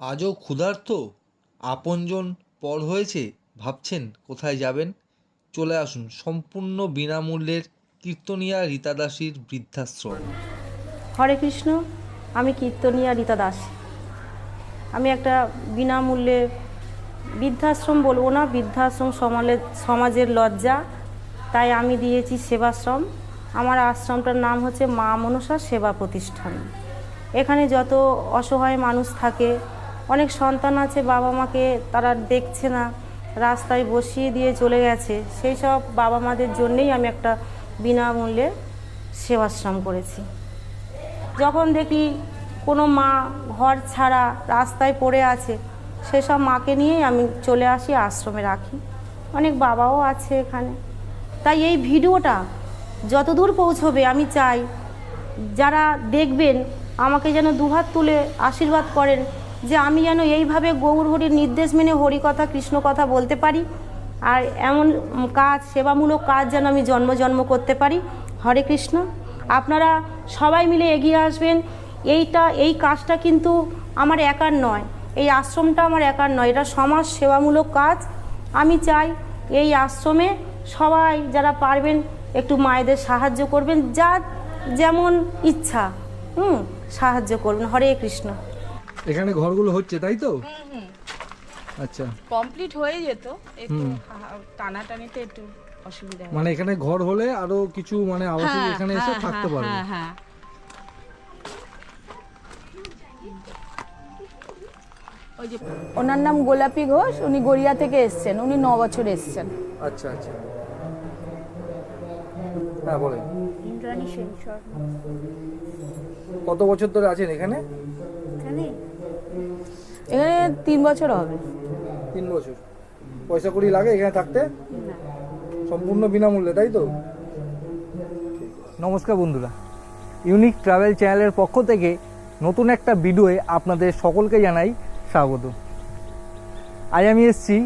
আজও ক্ষুধার্ত? আপনজন পর হয়েছে, ভাবছেন কোথায় যাবেন? চলে আসুন, সম্পূর্ণ বিনামূল্যের কীর্তনিয়া রীতা দাসীর বৃদ্ধাশ্রম। হরে কৃষ্ণ, আমি কীর্তনিয়া রীতা দাস আমি একটা বিনামূল্যে বৃদ্ধাশ্রম বলব না, বৃদ্ধাশ্রম সমালে, সমাজের লজ্জা। তাই আমি দিয়েছি সেবাশ্রম। আমার আশ্রমটার নাম হচ্ছে মা মনসা সেবা প্রতিষ্ঠান। এখানে যত অসহায় মানুষ থাকে অনেক সন্তান আছে বাবা মাকে তারা দেখছে না, রাস্তায় বসিয়ে দিয়ে চলে গেছে। সেই সব বাবা মাদের জন্যেই আমি একটা বিনামূল্যে সেবাশ্রম করেছি। যখন দেখি কোনো মা ঘর ছাড়া রাস্তায় পড়ে আছে, সেসব মাকে নিয়েই আমি চলে আসি, আশ্রমে রাখি। অনেক বাবাও আছে এখানে। তাই এই ভিডিওটা যতদূর পৌঁছবে আমি চাই, যারা দেখবেন, আমাকে যেন দুহাত তুলে আশীর্বাদ করেন যে আমি যেন এইভাবে গৌর হরির নির্দেশ মেনে হরি কথা কৃষ্ণ কথা বলতে পারি আর এমন কাজ, সেবামূলক কাজ যেন আমি জন্ম জন্ম করতে পারি। হরে কৃষ্ণ। আপনারা সবাই মিলে এগিয়ে আসবেন। এইটা, এই কাজটা কিন্তু আমার একার নয়। এই আশ্রমটা আমার একার নয়। এটা সমাজ সেবামূলক কাজ। আমি চাই এই আশ্রমে সবাই যারা পারবেন একটু মায়েদের সাহায্য করবেন। যা যেমন ইচ্ছা, হুম, সাহায্য করবেন হরে কৃষ্ণ। এখানে ঘরগুলো হচ্ছে তাই তো? আচ্ছা। কমপ্লিট হয়ে যেত একটু টানাটানিতে একটু অসুবিধা মানে এখানে ঘর হলে আরও কিছু মানে আবাসিক হ্যাঁ, এখানে এসে হ্যাঁ, থাকতে হ্যাঁ, পারবে। হ্যাঁ হ্যাঁ। ওনার নাম গোলাপি ঘোষ উনি গড়িয়া থেকে এসছেন উনি ন বছর এসছেন। আচ্ছা আচ্ছা। হ্যাঁ বলেন। ইন্দ্রাণী সেন কত বছর ধরে আছেন এখানে? এখানে এখানে তিন বছর হবে। তিন বছর। পয়সা কুড়ি লাগে এখানে থাকতে? সম্পূর্ণ বিনামূল্যে তাই তো? নমস্কার বন্ধুরা। ইউনিক ট্রাভেল চ্যানেলের পক্ষ থেকে নতুন একটা ভিডিওয়ে আপনাদের সকলকে জানাই স্বাগত। আজ আমি এসেছি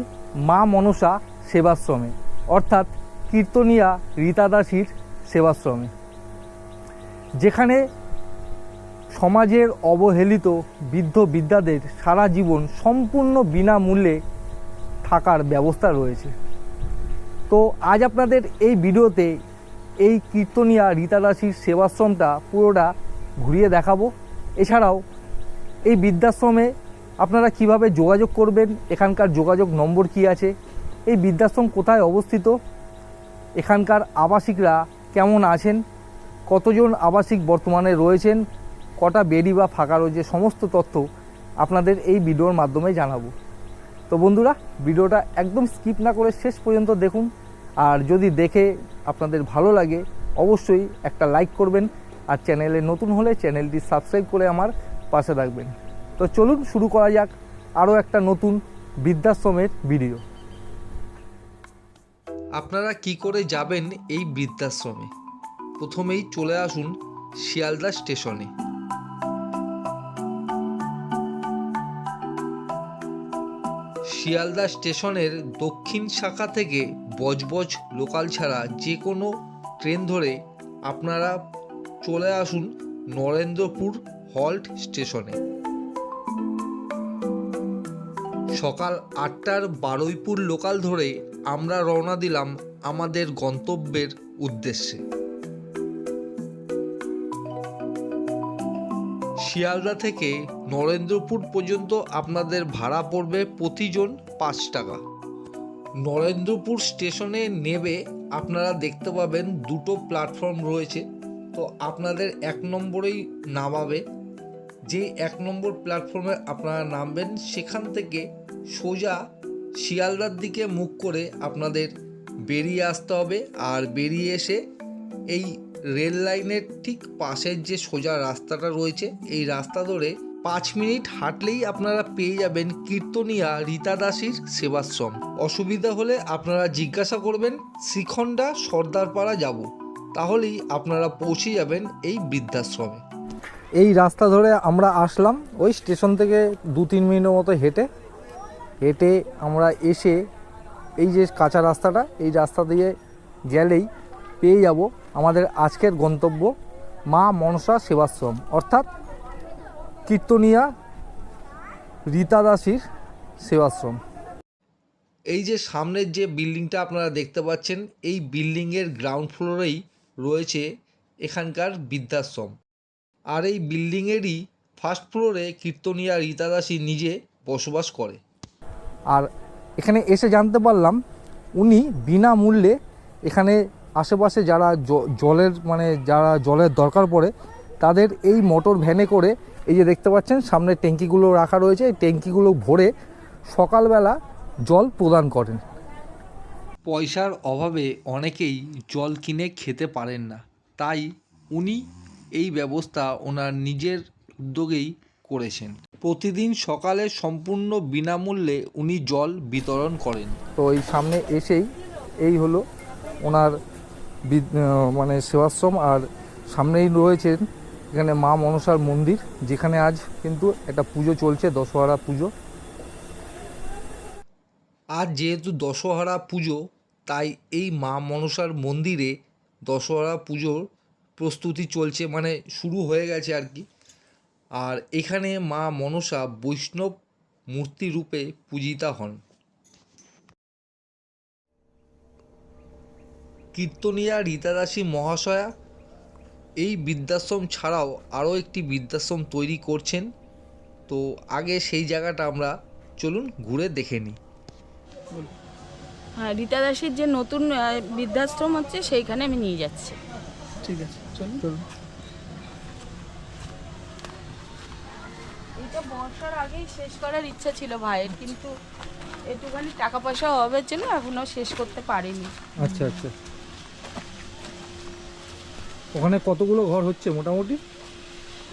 মা মনসা সেবাশ্রমে অর্থাৎ কীর্তনিয়া রীতা দাসীর সেবাশ্রমে যেখানে সমাজের অবহেলিত বৃদ্ধ বিদ্যাদের সারা জীবন সম্পূর্ণ বিনামূল্যে থাকার ব্যবস্থা রয়েছে। তো আজ আপনাদের এই ভিডিওতে এই কীর্তনিয়া রীতাদাসীর সেবাশ্রমটা পুরোটা ঘুরিয়ে দেখাবো। এছাড়াও এই বৃদ্ধাশ্রমে আপনারা কীভাবে যোগাযোগ করবেন, এখানকার যোগাযোগ নম্বর কি আছে, এই বৃদ্ধাশ্রম কোথায় অবস্থিত, এখানকার আবাসিকরা কেমন আছেন, কতজন আবাসিক বর্তমানে রয়েছেন কটা বেডি বা ফাঁকা রয়েছে, সমস্ত তথ্য আপনাদের এই ভিডিওর মাধ্যমে জানাব। তো বন্ধুরা, ভিডিওটা একদম স্কিপ না করে শেষ পর্যন্ত দেখুন, আর যদি দেখে আপনাদের ভালো লাগে, অবশ্যই একটা লাইক করবেন, আর চ্যানেলে নতুন হলে চ্যানেলটি সাবস্ক্রাইব করে আমার পাশে রাখবেন তো চলুন শুরু করা যাক আরও একটা নতুন বৃদ্ধাশ্রমের ভিডিও। আপনারা কি করে যাবেন এই বৃদ্ধাশ্রমে? প্রথমেই চলে আসুন শিয়ালদা স্টেশনে। শিয়ালদা স্টেশনের দক্ষিণ শাখা থেকে বজবজ লোকাল ছাড়া যে কোনো ট্রেন ধরে আপনারা চলে আসুন নরেন্দ্রপুর হল্ট স্টেশনে। সকাল আটটার বারুইপুর লোকাল ধরে আমরা রওনা দিলাম আমাদের গন্তব্যের উদ্দেশ্যে। শিয়ালদা থেকে নরেন্দ্রপুর পর্যন্ত আপনাদের ভাড়া পড়বে প্রতিজন পাঁচ টাকা। নরেন্দ্রপুর স্টেশনে নেবে আপনারা দেখতে পাবেন দুটো প্ল্যাটফর্ম রয়েছে। তো আপনাদের এক নম্বরেই নামাবে। যে এক নম্বর প্ল্যাটফর্মে আপনারা নামবেন, সেখান থেকে সোজা শিয়ালদার দিকে মুখ করে আপনাদের বেরিয়ে আসতে হবে। আর বেরিয়ে এসে এই রেল লাইনের ঠিক পাশের যে সোজা রাস্তাটা রয়েছে, এই রাস্তা ধরে পাঁচ মিনিট হাঁটলেই আপনারা পেয়ে যাবেন কীর্তনিয়া রীতা দাসীর সেবাশ্রম। অসুবিধা হলে আপনারা জিজ্ঞাসা করবেন, শ্রীখণ্ডা সর্দারপাড়া যাব। তাহলেই আপনারা পৌঁছে যাবেন এই বৃদ্ধাশ্রমে। এই রাস্তা ধরে আমরা আসলাম, ওই স্টেশন থেকে দু তিন মিনিটের মতো হেঁটে। হেঁটে আমরা এসে এই যে কাঁচা রাস্তাটা, এই রাস্তা দিয়ে গেলেই পেয়ে যাব। আমাদের আজকের গন্তব্য মা মনসা সেবাশ্রম। অর্থাৎ কীর্তনিয়া রীতা দাসীর সেবাশ্রম। এই যে সামনের যে বিল্ডিংটা আপনারা দেখতে পাচ্ছেন এই বিল্ডিংয়ের গ্রাউন্ড ফ্লোরেই রয়েছে এখানকার বৃদ্ধাশ্রম। আর এই বিল্ডিংয়েরই ফার্স্ট ফ্লোরে কীর্তনিয়া রীতা দাসী নিজে বসবাস করে। আর এখানে এসে জানতে পারলাম উনি বিনামূল্যে এখানে আশেপাশে যারা জলের মানে যারা জলের দরকার পড়ে তাদের এই মোটর ভ্যানে করে এই যে দেখতে পাচ্ছেন সামনে ট্যাঙ্কিগুলো রাখা রয়েছে। এই ট্যাঙ্কিগুলো ভরে সকালবেলা জল প্রদান করেন। পয়সার অভাবে অনেকেই জল কিনে খেতে পারেন না। তাই উনি এই ব্যবস্থা ওনার নিজের উদ্যোগেই করেছেন। প্রতিদিন সকালে সম্পূর্ণ বিনামূল্যে উনি জল বিতরণ করেন। তো এই সামনে এসেই এই হলো ওনার মানে সেবাশ্রম আর সামনেই রয়েছেন এখানে মা মনসার মন্দির, যেখানে আজ কিন্তু একটা পুজো চলছে, দশহরা পুজো। আর যেহেতু দশহরা পুজো, তাই এই মা মনসার মন্দিরে দশহরা পুজোর প্রস্তুতি চলছে মানে শুরু হয়ে গেছে আর কি। আর এখানে মা মনসা বৈষ্ণব মূর্তি রূপে পূজিতা হন। কীর্তনিয়া রীতাদাসী মহাশয়া। এই বৃদ্ধাশ্রম ছাড়াও আরও একটি বৃদ্ধাশ্রম তৈরি করছেন। তো আগে সেই জায়গাটা আমরা চলুন ঘুরে দেখে নিই। হ্যাঁ রীতা দাসের যে নতুন বৃদ্ধাশ্রম হচ্ছে সেইখানে আমি নিয়ে যাচ্ছি। ঠিক আছে চলুন। এইটা বর্ষার আগেই শেষ করার ইচ্ছা ছিল ভাইয়ের কিন্তু একটুখানি টাকা পয়সা অভাবের জন্য এখনও শেষ করতে পারিনি। আচ্ছা আচ্ছা। ওখানে কতগুলো ঘর হচ্ছে মোটামুটি?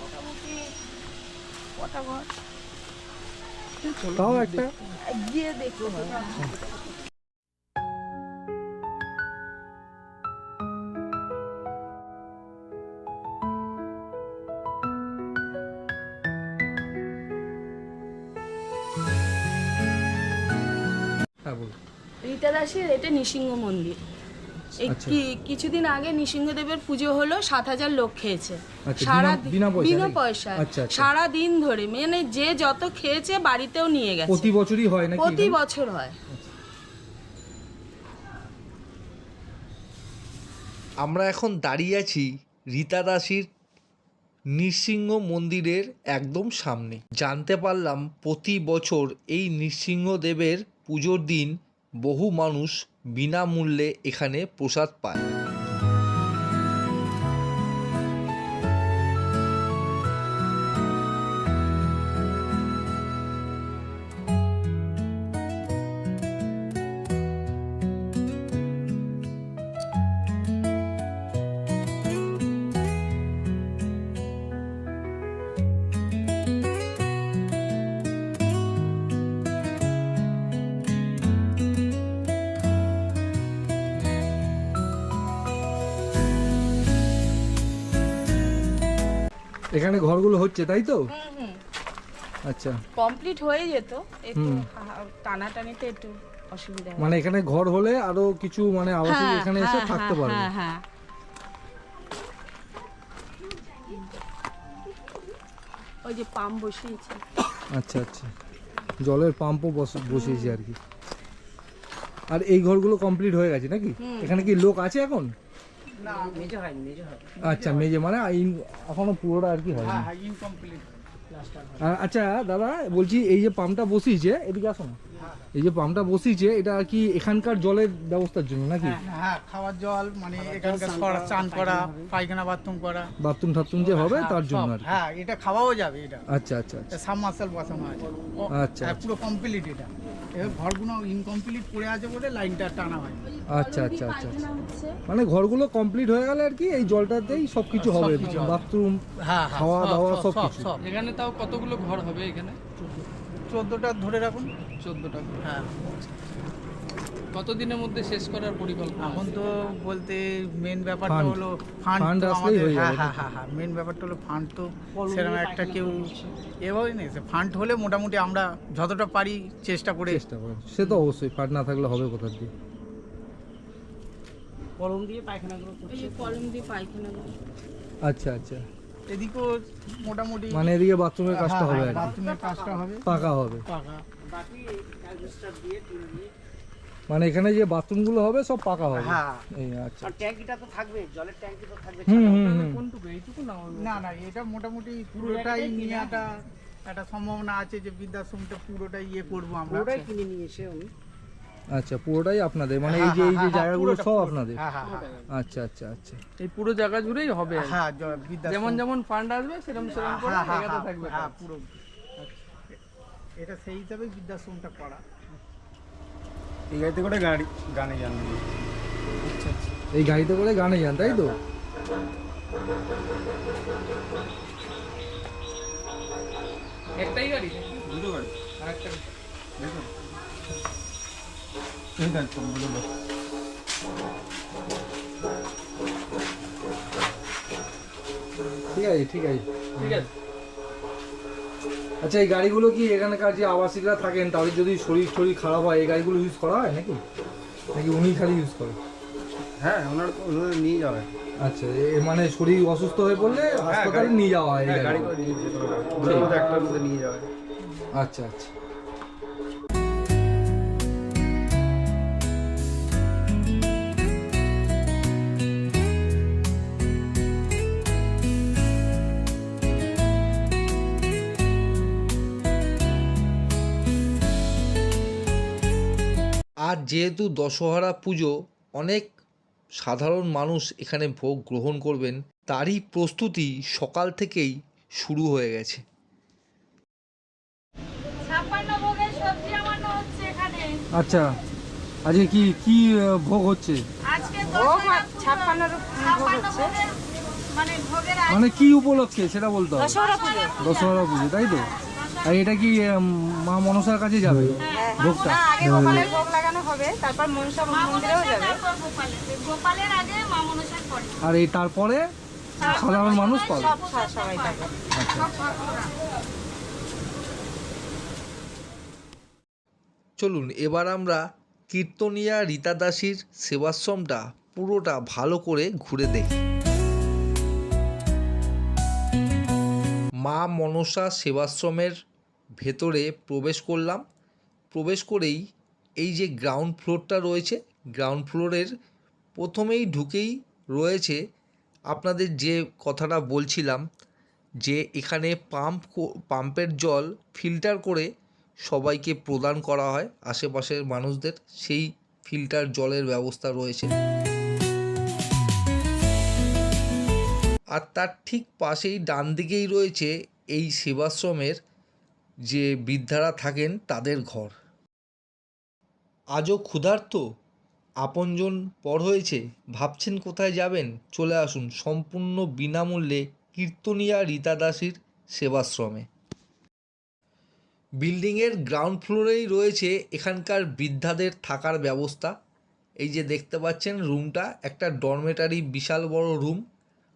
মোটামুটি কটা ঘর? তাও একটা? গিয়ে হবে হ্যাঁ রীতা দাসের এটা নৃসিংহ মন্দির। এই আচ্ছা। কিছুদিন আগে নৃসিংহদেবের পুজো হলো সাত হাজার লোক খেয়েছে আচ্ছা, সারা বিনা-? পয়সা আচ্ছা। সারা দিন ধরে মানে যে যত খেয়েছে বাড়িতেও নিয়ে গেছে প্রতি বছরই হয় নাকি প্রতি বছর হয় আমরা এখন দাঁড়িয়ে আছি রীতা দাসীর নৃসিংহ মন্দিরের একদম সামনে জানতে পারলাম প্রতি বছর এই নৃসিংহদেবের পুজোর দিন বহু মানুষ বিনামূল্যে এখানে প্রসাদ পায়। হচ্ছে তাই তো? আচ্ছা। কমপ্লিট হয়ে যেত একটু হুম। হা- টানাটানিতে একটু অসুবিধা মানে এখানে ঘর হলে আরও কিছু মানে আবাসিক হ্যাঁ, এখানে এসে হ্যাঁ, থাকতে হ্যাঁ, পারবে। হ্যাঁ হ্যাঁ। ওই যে পাম্প বসিয়েছে। আচ্ছা আচ্ছা। জলের পাম্পও বস- বসিয়েছে আর কি। আর এই ঘরগুলো কমপ্লিট হয়ে গেছে নাকি? এখানে কি লোক আছে এখন? আচ্ছা মেজে মানে এখনও পুরোটা আর কি হয় আচ্ছা দাদা বলছি এই যে পাম্পটা বসিয়েছে এদিকে আসো না। এই যে পাম্পটা বসিয়েছে এটা কি এখানকার জলের ব্যবস্থার জন্য নাকি? হ্যাঁ খাওয়ার জল মানে এখানকার করা চান করা পায়খানা বাথরুম করা। বাথরুম টাথরুম যে হবে তার জন্য হ্যাঁ এটা খাওয়াও যাবে এটা। আচ্ছা আচ্ছা আচ্ছা। সাবমার্সাল বসানো আছে। আচ্ছা, হ্যাঁ, আচ্ছা। পুরো কমপ্লিট এটা। এবার ঘরগুলো ইনকমপ্লিট পড়ে আছে বলে লাইনটা টানা হয়। আচ্ছা আচ্ছা আচ্ছা আচ্ছা। মানে ঘরগুলো কমপ্লিট হয়ে গেলে আর কি এই জলটাতেই সবকিছু হবে সবকিছু হবে। বাথরুম হ্যাঁ হ্যাঁ, খাওয়া দাওয়া সব, সব। এখানে তাও কতগুলো ঘর হবে এখানে? চোদ্দোটা ধরে রাখুন। চোদ্দটা হ্যাঁ। কতদিনের মধ্যে শেষ করার পরিকল্পনা এখন তো বলতে মেন ব্যাপারটা হলো ফান্ড তো আমাদের হ্যাঁ হ্যাঁ হ্যাঁ হ্যাঁ মেন ব্যাপারটা হলো ফান্ড তো সেরকম একটা কেউ এভাবে নেই ফান্ড হলে মোটামুটি আমরা যতটা পারি চেষ্টা করে চেষ্টা করেন সে তো অবশ্যই ফাট না থাকলে হবে কোথা দিয়ে? কলম দিয়ে পায়খানাগুলো কলম দিয়ে পায়খানা করে। আচ্ছা আচ্ছা। এদিকেও মোটামুটি মানে এদিকে বাথরুমের কাজটা হবে বাথরুমের কাজটা হবে। পাকা হবে। পাকা। মানে এখানে যে বাথরুমগুলো হবে সব পাকা হবে? হ্যাঁ। এই আচ্ছা। ট্যাঙ্কিটা তো থাকবে জলের ট্যাঙ্কি তো থাকবে। হুম হুম হুম। কোনটুকু? এইটুকু না না না এটা মোটামুটি পুরোটাই নেওয়াটা একটা সম্ভাবনা আছে যে বৃদ্ধাশ্রমটা পুরোটাই ইয়ে করব আমরা। পুরোটাই কিনে নিয়েছে উনি। আচ্ছা পুরোটাই আপনাদের? মানে এই যে এই যে জায়গাগুলো সব আপনাদের? হ্যাঁ হ্যাঁ হ্যাঁ। আচ্ছা আচ্ছা আচ্ছা। এই পুরো জায়গা জুড়েই হবে? হ্যাঁ যেমন যেমন ফান্ড আসবে সেরকম সেরকম করে হ্যাঁ, হ্যাঁ, জায়গাতে হ্যাঁ, থাকবে। হ্যাঁ পুরো। এটা সেই হিসাবে বৃদ্ধাশ্রমটা করা। এই গাড়িতে করে গাড়ি গানে যান। আচ্ছা। এই গাড়িতে করে গানে যান তাই তো? একটাই গাড়ি? দুটো গাড়ি। আরেকটা। দেখুন। দেখ কম্বল ঠিক আছে ঠিক আছে। ঠিক আছে। আচ্ছা এই গাড়িগুলো কি এখানকার যে আবাসিকরা থাকেন তাদের যদি শরীর শরীর খারাপ হয় এই গাড়িগুলো ইউজ করা হয় নাকি? নাকি উনি খালি ইউজ করে? হ্যাঁ ওনার ওনারা নিয়ে যাবে আচ্ছা এ মানে শরীর অসুস্থ হয়ে পড়লে হাসপাতালে নিয়ে যাওয়া হয় এই হ্যাঁ গাড়ি গাড়ি নিয়ে নিয়ে যাবে আচ্ছা আচ্ছা। যেহেতু দশহরা পুজো অনেক সাধারণ মানুষ এখানে ভোগ গ্রহণ করবেন তারই প্রস্তুতি সকাল থেকেই শুরু হয়ে গেছে। ছাপ্পান্ন ভোগের সবজি আমার হচ্ছে এখানে। আচ্ছা আজকে কি কি ভোগ হচ্ছে? মানে মানে কি উপলক্ষে সেটা বলতে হবে। দশহরা পুজো তাই তো? আর এটা কি মা মনসার কাছে যাবে? ভোগটা? আগে গোপালের ভোগ লাগানো হবে তারপর মনসা মন্দিরেও যাবে। গোপালের গোপালের আগে মা মনসার পরে। আর এই তারপরে সাধারণ মানুষ পাবে? সবাই পাবে। চলুন এবার আমরা কীর্তনিয়া রীতা দাসীর সেবাশ্রমটা পুরোটা ভালো করে ঘুরে দেখি। মা মনসা সেবাশ্রমের ভেতরে প্রবেশ করলাম। প্রবেশ করেই এই যে গ্রাউন্ড ফ্লোরটা রয়েছে গ্রাউন্ড ফ্লোরের প্রথমেই ঢুকেই রয়েছে আপনাদের যে কথাটা বলছিলাম, যে এখানে পাম্প পাম্পের জল ফিল্টার করে সবাইকে প্রদান করা হয় আশেপাশের মানুষদের। সেই ফিল্টার জলের ব্যবস্থা রয়েছে। আর তার ঠিক পাশেই ডান দিকেই রয়েছে এই সেবাশ্রমের যে বৃদ্ধারা থাকেন তাদের ঘর। আজও ক্ষুধার্ত? আপনজন পর হয়েছে। ভাবছেন কোথায় যাবেন? চলে আসুন সম্পূর্ণ বিনামূল্যে কীর্তনিয়া রীতা দাসীর সেবাশ্রমে। বিল্ডিংয়ের গ্রাউন্ড ফ্লোরেই রয়েছে এখানকার বৃদ্ধাদের থাকার ব্যবস্থা। এই যে দেখতে পাচ্ছেন, রুমটা একটা ডরমেটারি বিশাল বড় রুম।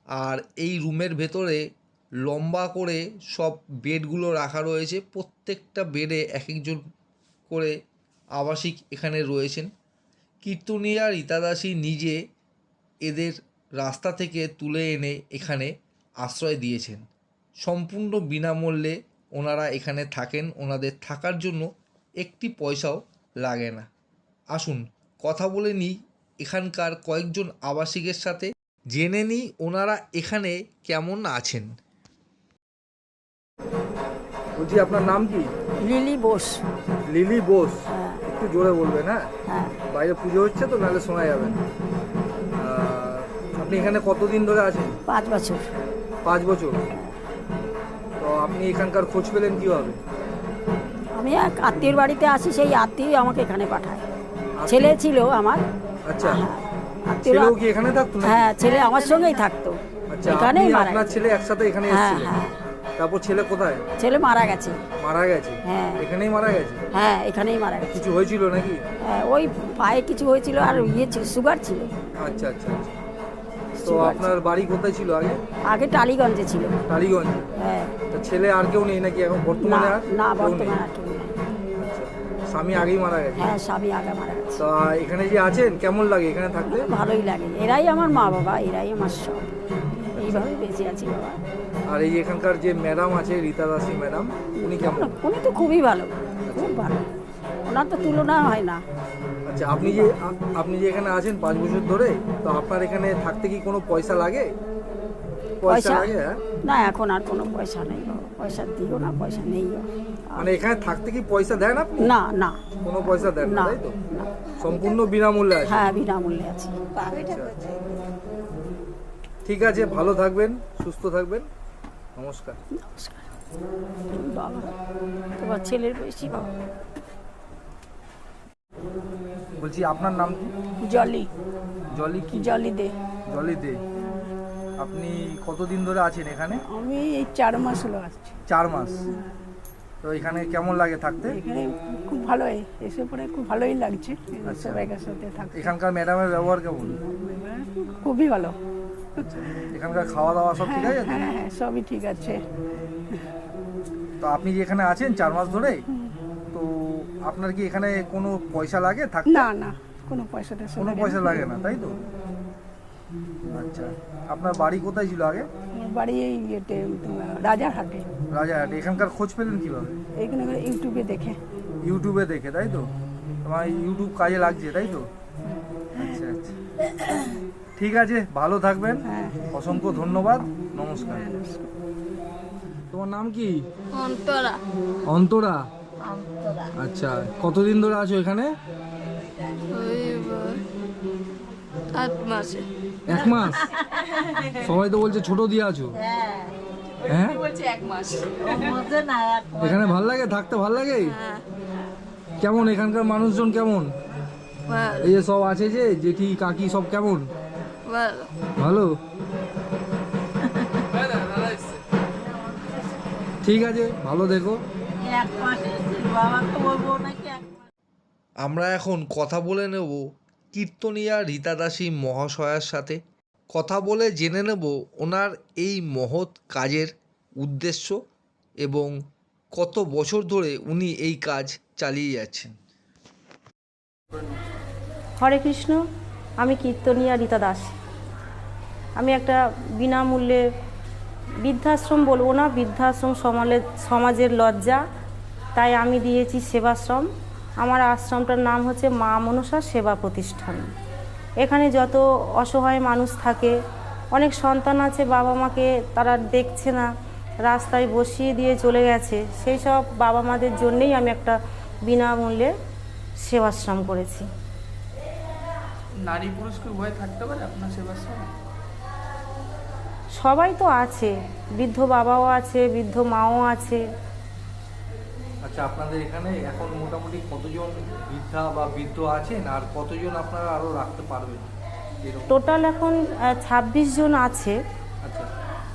আর এই রুমের ভেতরে লম্বা করে সব বেডগুলো রাখা রয়েছে। প্রত্যেকটা বেডে এক একজন করে আবাসিক এখানে রয়েছেন। কীর্তনিয়া রীতাদাসী নিজে এদের রাস্তা থেকে তুলে এনে এখানে আশ্রয় দিয়েছেন। সম্পূর্ণ বিনামূল্যে ওনারা এখানে থাকেন। ওনাদের থাকার জন্য একটি পয়সাও লাগে না। আসুন, কথা বলে নিই এখানকার কয়েকজন আবাসিকের সাথে। জেনে নিই ওনারা এখানে কেমন আছেন। বলছি আপনার নাম কি? লিলি বোস। লিলি বোস। হ্যাঁ। একটু জোরে বলবেন হ্যাঁ? হ্যাঁ। বাইরে পুজো হচ্ছে তো নাহলে শোনা যাবে না। আহ, আপনি এখানে কতদিন ধরে আছেন? পাঁচ বছর। পাঁচ বছর। তো আপনি এখানকার খোঁজ পেলেন কীভাবে? আমি এক আত্মীয়র বাড়িতে আসি সেই আত্মীয় আমাকে এখানে পাঠায়। ছেলে ছিল আমার। আচ্ছা। হ্যাঁ। আত্মীয়রা ছেলেও কি এখানে থাকতো হ্যাঁ ছেলে আমার সঙ্গেই থাকতো। আচ্ছা এখানেই মারা আপনার গেছে। ছেলে একসাথে এখানে হ্যাঁ এসেছিলেন? হ্যাঁ। তারপর ছেলে কোথায়? ছেলে মারা গেছে। মারা গেছে? হ্যাঁ। এখানেই মারা গেছে? হ্যাঁ এখানেই মারা গেছে। কিছু হয়েছিল নাকি? হ্যাঁ, ওই পায়ে কিছু হয়েছিল আর ইয়ে ছিল সুগার ছিল। আচ্ছা আচ্ছা আচ্ছা। তো আপনার বাড়ি কোথায় ছিল আগে? আগে টালিগঞ্জে ছিল। টালিগঞ্জ? হ্যাঁ। তো ছেলে আর কেউ নেই নাকি এখন? বর্তমানে আর না বর্তমানে আর কেউ নেই। আচ্ছা স্বামী আগেই মারা গেছে? হ্যাঁ স্বামী আগে মারা গেছে। তো এখানে যে আছেন কেমন লাগে এখানে থাকতে? ভালোই লাগে। এরাই আমার মা বাবা এরাই আমার সব। এইভাবে বেঁচে আছি বাবা। আর এই এখানকার যে ম্যাডাম আছে রীতা দাসী ম্যাডাম উনি কেমন? উনি তো খুবই ভালো খুব ভালো। ওনার তো তুলনা হয় না। আচ্ছা আপনি যে আপনি যে এখানে আছেন পাঁচ বছর ধরে তো আপনার এখানে থাকতে কি কোনো পয়সা লাগে? পয়সা লাগে হ্যাঁ? না এখন আর কোনো পয়সা নেই পয়সা দিও না পয়সা নেইও মানে এখানে থাকতে কি পয়সা দেন আপনি? না না। কোনো পয়সা দেন না না তাই তো? সম্পূর্ণ বিনামূল্যে আছে? হ্যাঁ বিনামূল্যে আছে। ঠিক আছে ভালো থাকবেন সুস্থ থাকবেন। নমস্কার। নমস্কার বাবা তোমার ছেলের বেশি বাবা। বলছি আপনার নাম কি? জলি। জলি কি? জলি দে। জলি দে। আপনি কতদিন ধরে আছেন এখানে? আমি এই চার মাস হলো আসছি। চার মাস। তো এখানে কেমন লাগে থাকতে? এখানে খুব ভালোই এসে পরে খুব ভালোই লাগছে। আচ্ছা। সবাইকার সাথে থাকতে। এখানকার ম্যাডামের ব্যবহার কেমন? খুবই ভালো। এখানকার খাওয়া দাওয়া সব ঠিক আছে? হ্যাঁ হ্যাঁ সবই ঠিক আছে। তো আপনি যে এখানে আছেন চার মাস ধরে তো আপনার কি এখানে কোনো পয়সা লাগে থাকতে? না না কোনো পয়সা টয়সা কোনো পয়সা লাগে না তাই তো? আচ্ছা আপনার বাড়ি কোথায় ছিল আগে? আমার বাড়ি এই ইয়েতে তোমার রাজারহাটে। এখানকার খোঁজ পেলেন কীভাবে? এইখানে ইউটিউবে দেখে। ইউটিউবে দেখে তাই তো? তোমার ইউটিউব কাজে লাগছে তাই তো? আচ্ছা আচ্ছা। ঠিক আছে ভালো থাকবেন। হ্যাঁ। অসংখ্য ধন্যবাদ। নমস্কার। তোমার নাম কি? অন্তরা। অন্তরা? আচ্ছা কতদিন ধরে আছো এখানে? এক মাস? সবাই তো বলছে ছোট দিয়ে আছো। হ্যাঁ। বলছে এক মাস। এখানে ভালো লাগে? থাকতে ভালো লাগে? হ্যাঁ। কেমন এখানকার মানুষজন কেমন? এই যে সব আছে যে জেঠি কাকি সব কেমন? ভালো। ভালো? ঠিক আছে ভালো দেখো। আমরা এখন কথা বলে নেব কীর্তনিয়া রীতা দাসী মহাশয়ার সাথে। কথা বলে জেনে নেব ওনার এই মহৎ কাজের উদ্দেশ্য এবং কত বছর ধরে উনি এই কাজ চালিয়ে যাচ্ছেন। হরে কৃষ্ণ। আমি কীর্তনিয়া রীতা দাস। আমি একটা বিনামূল্যে বৃদ্ধাশ্রম বলব না, বৃদ্ধাশ্রম সমালে সমাজের লজ্জা। তাই আমি দিয়েছি সেবাশ্রম। আমার আশ্রমটার নাম হচ্ছে মা মনসা সেবা প্রতিষ্ঠান। এখানে যত অসহায় মানুষ থাকে, অনেক সন্তান আছে বাবা মাকে তারা দেখছে না, রাস্তায় বসিয়ে দিয়ে চলে গেছে। সেই সব বাবা মাদের জন্যেই আমি একটা বিনামূল্যে সেবাশ্রম করেছি। নারী পুরুষ কি উভয় থাকতে পারে আপনার সেবার সময়? সবাই তো আছে বৃদ্ধ বাবাও আছে বৃদ্ধ মাও আছে। আচ্ছা আপনাদের এখানে এখন মোটামুটি কতজন বৃদ্ধা বা বৃদ্ধ আছেন আর কতজন আপনারা আরও রাখতে পারবেন? টোটাল এখন ছাব্বিশ জন আছে। আচ্ছা।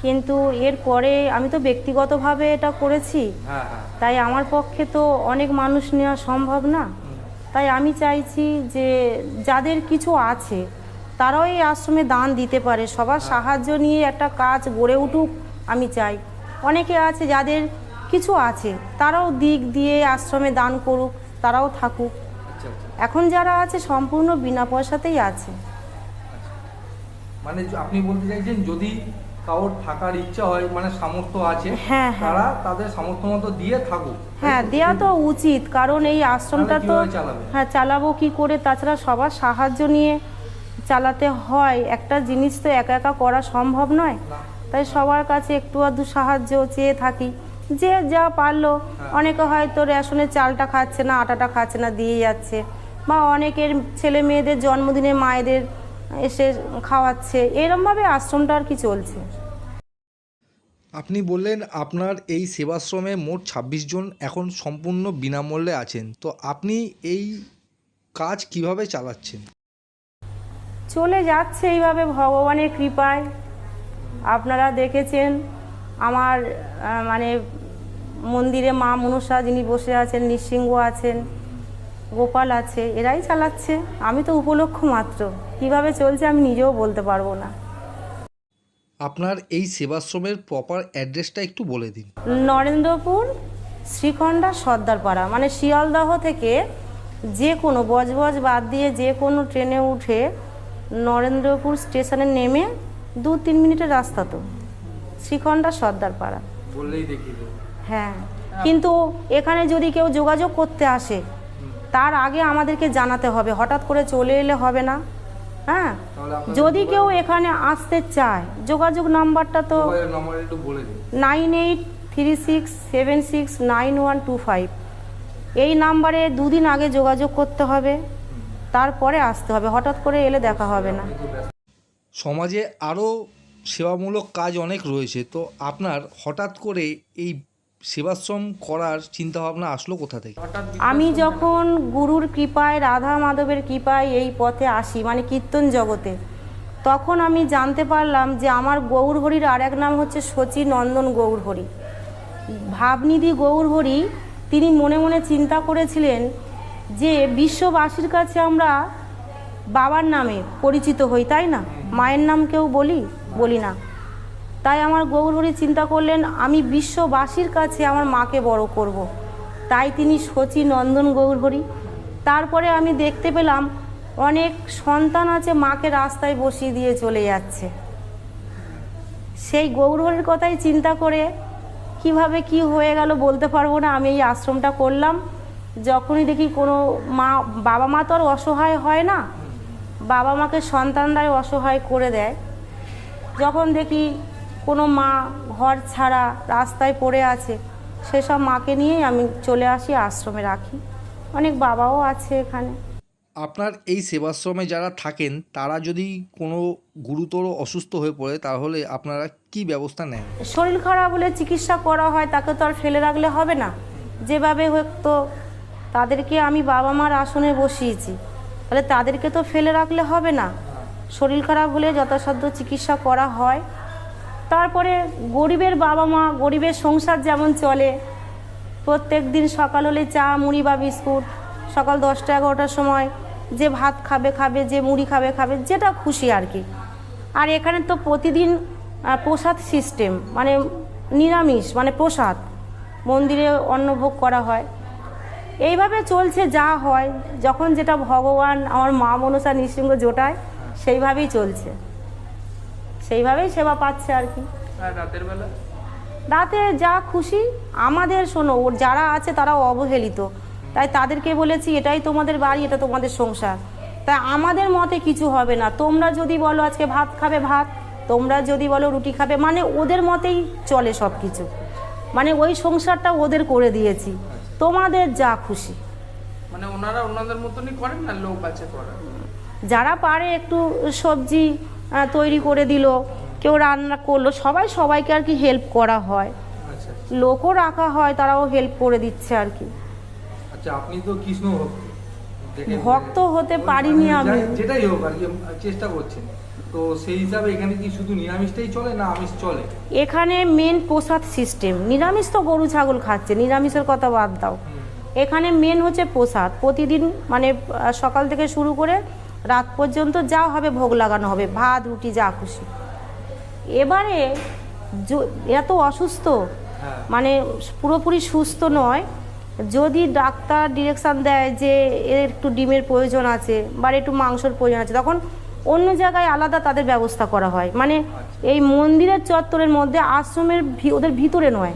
কিন্তু এরপরে আমি তো ব্যক্তিগতভাবে এটা করেছি। হ্যাঁ হ্যাঁ। তাই আমার পক্ষে তো অনেক মানুষ নেওয়া সম্ভব না। তাই আমি চাইছি যে যাদের কিছু আছে তারাও এই আশ্রমে দান দিতে পারে। সবার সাহায্য নিয়ে একটা কাজ গড়ে উঠুক আমি চাই। অনেকে আছে যাদের কিছু আছে তারাও দিক দিয়ে আশ্রমে দান করুক তারাও থাকুক। আচ্ছা আচ্ছা। এখন যারা আছে সম্পূর্ণ বিনা পয়সাতেই আছে। মানে আপনি বলতে চাইছেন যদি কারোর থাকার ইচ্ছা হয় মানে সামর্থ্য আছে হ্যাঁ, হ্যাঁ। তারা তাদের সামর্থ্য মতো দিয়ে থাকুক। হ্যাঁ দেওয়া তো উচিত কারণ এই আশ্রমটা তো হ্যাঁ চালাবো কি করে? তাছাড়া সবার সাহায্য নিয়ে চালাতে হয়। একটা জিনিস তো একা একা করা সম্ভব নয়। তাই সবার কাছে একটু আধটু সাহায্য চেয়ে থাকি। যে যা পারল অনেকে হয়তো রেশনের চালটা খাচ্ছে না আটাটা খাচ্ছে না দিয়ে যাচ্ছে। বা অনেকের ছেলে মেয়েদের জন্মদিনে মায়েদের এসে খাওয়াচ্ছে। এরমভাবে আশ্রমটা আর কি চলছে। আপনি বললেন আপনার এই সেবাশ্রমে মোট ছাব্বিশ জন এখন সম্পূর্ণ বিনামূল্যে আছেন। তো আপনি এই কাজ কীভাবে চালাচ্ছেন? চলে যাচ্ছে এইভাবে ভগবানের কৃপায়। আপনারা দেখেছেন আমার মানে মন্দিরে মা মনসা যিনি বসে আছেন নৃসিংহ আছেন। গোপাল আছে এরাই চালাচ্ছে। আমি তো উপলক্ষ মাত্র। কীভাবে চলছে আমি নিজেও বলতে পারব না। আপনার এই সেবাশ্রমের প্রপার অ্যাড্রেসটা একটু বলে দিন। নরেন্দ্রপুর শ্রীখণ্ডা সর্দারপাড়া। মানে শিয়ালদহ থেকে যে কোনো বজবজ বাদ দিয়ে যে কোনো ট্রেনে উঠে নরেন্দ্রপুর স্টেশনে নেমে দু তিন মিনিটের রাস্তা তো। শ্রীখণ্ডা সর্দারপাড়া। বললেই দেখিয়ে দেবো। হ্যাঁ। কিন্তু এখানে যদি কেউ যোগাযোগ করতে আসে তার আগে আমাদেরকে জানাতে হবে। হঠাৎ করে চলে এলে হবে না। হ্যাঁ? যদি কেউ এখানে আসতে চায় যোগাযোগ নাম্বারটা তো মোবাইলের নাম্বার একটু বলে দিন। Nine eight three six seven six nine one two five. এই নাম্বারে দুদিন আগে যোগাযোগ করতে হবে। তারপরে আসতে হবে। হঠাৎ করে এলে দেখা হবে না। সমাজে আরও সেবামূলক কাজ অনেক রয়েছে। তো আপনার হঠাৎ করে এই সেবাশ্রম করার চিন্তাভাবনা আসলো কোথা থেকে? আমি যখন গুরুর কৃপায়, রাধা মাধবের কৃপায় এই পথে আসি মানে কীর্তন জগতে, তখন আমি জানতে পারলাম যে আমার গৌরহরির আর এক নাম হচ্ছে শচী নন্দন গৌরহরি। ভাবনিধি গৌরহরি, তিনি মনে মনে চিন্তা করেছিলেন যে বিশ্ববাসীর কাছে আমরা বাবার নামে পরিচিত হই, তাই না? মায়ের নাম কেউ বলি? বলি না। তাই আমার গৌরহরি চিন্তা করলেন, আমি বিশ্ববাসীর কাছে আমার মাকে বড় করব। তাই তিনি শচী নন্দন গৌরহরি। তারপরে আমি দেখতে পেলাম, অনেক সন্তান আছে মাকে রাস্তায় বসিয়ে দিয়ে চলে যাচ্ছে। সেই গৌরহরির কথাই চিন্তা করে, কীভাবে কি হয়ে গেল বলতে পারব না, আমি এই আশ্রমটা করলাম। যখনই দেখি কোনো মা, বাবা মা তো আর অসহায় হয় না। বাবা মাকে সন্তানরাই অসহায় করে দেয়। যখন দেখি কোনো মা ঘর ছাড়া রাস্তায় পড়ে আছে সেসব মাকে নিয়েই আমি চলে আসি আশ্রমে রাখি। অনেক বাবাও আছে এখানে। আপনার এই সেবাশ্রমে যারা থাকেন তারা যদি কোনো গুরুতর অসুস্থ হয়ে পড়ে তাহলে আপনারা কি ব্যবস্থা নেন? শরীর খারাপ হলে চিকিৎসা করা হয় তাকে তো আর ফেলে রাখলে হবে না। যেভাবে হোক তো তাদেরকে আমি বাবা মার আসনে বসিয়েছি। তাহলে তাদেরকে তো ফেলে রাখলে হবে না। শরীর খারাপ হলে যথাসাধ্য চিকিৎসা করা হয়। তারপরে গরিবের বাবা মা, গরিবের সংসার যেমন চলে, প্রত্যেক দিন সকাল হলে চা, মুড়ি বা বিস্কুট, সকাল দশটা এগারোটার সময় যে ভাত খাবে খাবে, যে মুড়ি খাবে খাবে, যেটা খুশি আর কি। আর এখানে তো প্রতিদিন প্রসাদ সিস্টেম মানে নিরামিষ মানে প্রসাদ, মন্দিরে অন্নভোগ করা হয়। এইভাবে চলছে, যা হয়, যখন যেটা ভগবান, আমার মা মনসা নৃসিংহ জোটায়, সেইভাবেই চলছে। সেইভাবেই সেবা পাচ্ছে আর কি। রাতের বেলা? রাতে যা খুশি আমাদের শোনো ওর যারা আছে তারাও অবহেলিত। তাই তাদেরকে বলেছি এটাই তোমাদের বাড়ি এটা তোমাদের সংসার। তাই আমাদের মতে কিছু হবে না। তোমরা যদি বলো আজকে ভাত খাবে ভাত তোমরা যদি বলো রুটি খাবে মানে ওদের মতেই চলে সব কিছু মানে ওই সংসারটা ওদের করে দিয়েছি। তোমাদের যা খুশি। মানে ওনারা ওনাদের মতনই করেন না? লোক আছে যারা পারে একটু সবজি তৈরি করে দিল কেউ রান্না করল সবাই সবাইকে আর কি হেল্প করা হয়। আচ্ছা। লোকও রাখা হয় তারাও হেল্প করে দিচ্ছে আর কি। আচ্ছা আপনি তো কৃষ্ণ ভক্ত। হতে পারিনি আমি। যেটাই হোক আর কি চেষ্টা করছেন। তো সেই হিসাবে এখানে কি শুধু নিরামিষটাই চলে না আমিষ চলে? এখানে মেন প্রসাদ সিস্টেম নিরামিষ তো গরু ছাগল খাচ্ছে নিরামিষের কথা বাদ দাও। এখানে মেন হচ্ছে প্রসাদ। প্রতিদিন মানে সকাল থেকে শুরু করে রাত পর্যন্ত যা হবে ভোগ লাগানো হবে ভাত রুটি যা খুশি। এবারে য- এত অসুস্থ। হ্যাঁ। মানে পুরোপুরি সুস্থ নয়। যদি ডাক্তার ডিরেকশান দেয় যে এর একটু ডিমের প্রয়োজন আছে বা একটু মাংসর প্রয়োজন আছে তখন অন্য জায়গায় আলাদা তাদের ব্যবস্থা করা হয়। মানে এই মন্দিরের চত্বরের মধ্যে আশ্রমের ওদের ভিতরে নয়।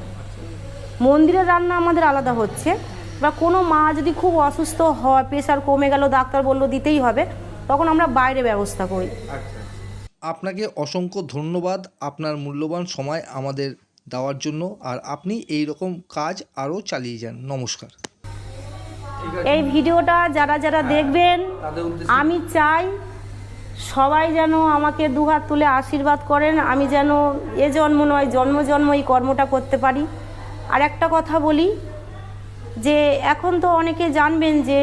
মন্দিরের রান্না আমাদের আলাদা হচ্ছে। বা কোনো মা যদি খুব অসুস্থ হয় প্রেশার কমে গেল ডাক্তার বলল দিতেই হবে। তখন আমরা বাইরে ব্যবস্থা করি। আচ্ছা। আপনাকে অসংখ্য ধন্যবাদ আপনার মূল্যবান সময় আমাদের দেওয়ার জন্য আর আপনি এই রকম কাজ আরও চালিয়ে যান। নমস্কার। এই ভিডিওটা যারা যারা দেখবেন আমি চাই সবাই যেন আমাকে দুহাত তুলে আশীর্বাদ করেন আমি যেন এ জন্ম নয় জন্ম জন্ম এই কর্মটা করতে পারি। আর একটা কথা বলি যে এখন তো অনেকে জানবেন যে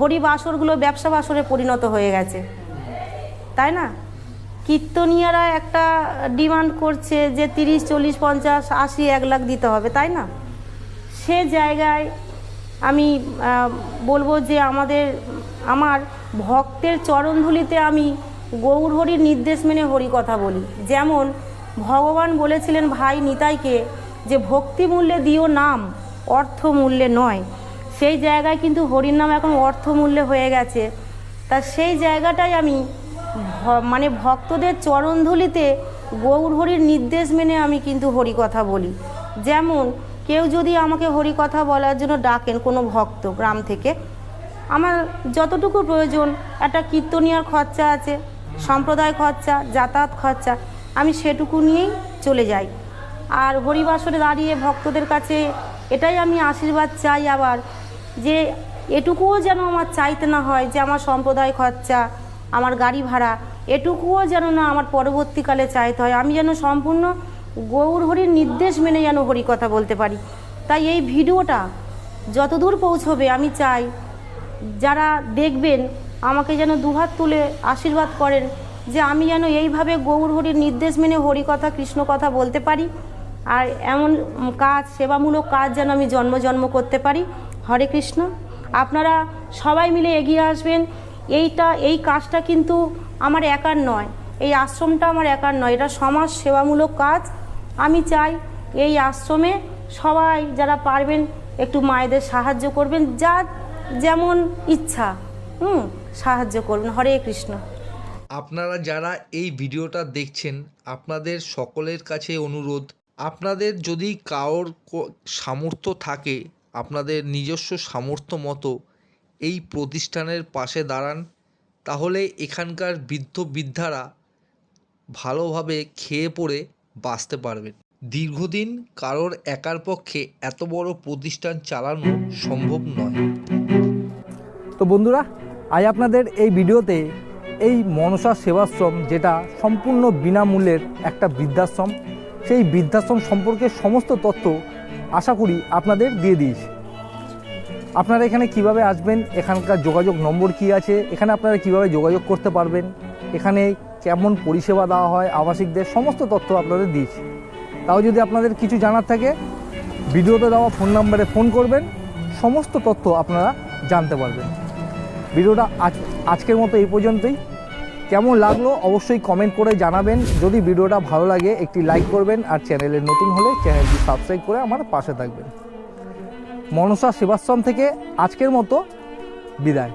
হরিবাসরগুলো ব্যবসা বাসরে পরিণত হয়ে গেছে। তাই না? কীর্তনিয়ারা একটা ডিমান্ড করছে যে তিরিশ, চল্লিশ, পঞ্চাশ, আশি, এক লাখ দিতে হবে, তাই না? সে জায়গায় আমি বলব যে আমাদের, আমার ভক্তের চরণধুলিতে আমি গৌর হরির নির্দেশ মেনে হরি কথা বলি। যেমন ভগবান বলেছিলেন ভাই নিতাইকে যে ভক্তি মূল্যে দিও নাম অর্থ মূল্যে নয়। সেই জায়গায় কিন্তু হরির নাম এখন অর্থমূল্যে হয়ে গেছে। তা সেই জায়গাটাই আমি মানে ভক্তদের চরণধুলিতে গৌর হরির নির্দেশ মেনে আমি কিন্তু হরি কথা বলি। যেমন, কেউ যদি আমাকে হরি কথা বলার জন্য ডাকেন কোনো ভক্ত গ্রাম থেকে, আমার যতটুকু প্রয়োজন, একটা কীর্তনিয়ার খরচা আছে, সম্প্রদায় খরচা, যাতায়াত খরচা, আমি সেটুকু নিয়েই চলে যাই। আর হরিবাসরে দাঁড়িয়ে ভক্তদের কাছে এটাই আমি আশীর্বাদ চাই আবার, যে এটুকুও যেন আমার চাইতে না হয় যে আমার সম্প্রদায় খরচা, আমার গাড়ি ভাড়া, এটুকুও যেন না আমার পরবর্তীকালে চাইতে হয়। আমি যেন সম্পূর্ণ গৌর হরির নির্দেশ মেনে যেন হরি কথা বলতে পারি। তাই এই ভিডিওটা যতদূর পৌঁছবে আমি চাই, যারা দেখবেন আমাকে যেন দুহাত তুলে আশীর্বাদ করেন যে আমি যেন এইভাবে গৌর হরির নির্দেশ মেনে হরি কথা, কৃষ্ণ কথা বলতে পারি। আর এমন কাজ, সেবামূলক কাজ যেন আমি জন্ম জন্ম করতে পারি। হরে কৃষ্ণ। আপনারা সবাই মিলে এগিয়ে আসবেন। এইটা, এই কাজটা কিন্তু আমার একার নয়। এই আশ্রমটা আমার একার নয়। এটা সমাজ সেবামূলক কাজ। আমি চাই এই আশ্রমে সবাই যারা পারবেন একটু মায়েদের সাহায্য করবেন। যা যেমন ইচ্ছা, হুম, সাহায্য করবেন হরে কৃষ্ণ। আপনারা যারা এই ভিডিওটা দেখছেন, আপনাদের সকলের কাছে অনুরোধ আপনাদের যদি কারোর সামর্থ্য থাকে, আপনাদের নিজস্ব সামর্থ্য মতো এই প্রতিষ্ঠানের পাশে দাঁড়ান, তাহলে এখানকার বৃদ্ধ বৃদ্ধারা ভালোভাবে খেয়ে পড়ে বাঁচতে পারবেন। দীর্ঘদিন কারোর একার পক্ষে এত বড় প্রতিষ্ঠান চালানো সম্ভব নয়। তো বন্ধুরা, আজ আপনাদের এই ভিডিওতে এই মনসা সেবাশ্রম, যেটা সম্পূর্ণ বিনামূল্যের একটা বৃদ্ধাশ্রম সেই বৃদ্ধাশ্রম সম্পর্কে সমস্ত তথ্য আশা করি আপনাদের দিয়ে দিয়েছি। আপনারা এখানে কীভাবে আসবেন? এখানকার যোগাযোগ নম্বর কি আছে? এখানে আপনারা কীভাবে যোগাযোগ করতে পারবেন? এখানে কেমন পরিষেবা দেওয়া হয়? আবাসিকদের সমস্ত তথ্য আপনাদের দিয়েছি। তাও যদি আপনাদের কিছু জানার থাকে, ভিডিওতে দেওয়া ফোন নাম্বারে ফোন করবেন। সমস্ত তথ্য আপনারা জানতে পারবেন। ভিডিওটা আজ আজকের মতো এই পর্যন্তই। কেমন লাগল অবশ্যই কমেন্ট করে জানাবেন। যদি ভিডিওটা ভালো লাগে, একটি লাইক করবেন আর চ্যানেলের নতুন হলে চ্যানেলটি সাবস্ক্রাইব করে আমার পাশে থাকবেন। মনসা সেবাশ্রম থেকে আজকের মতো বিদায়।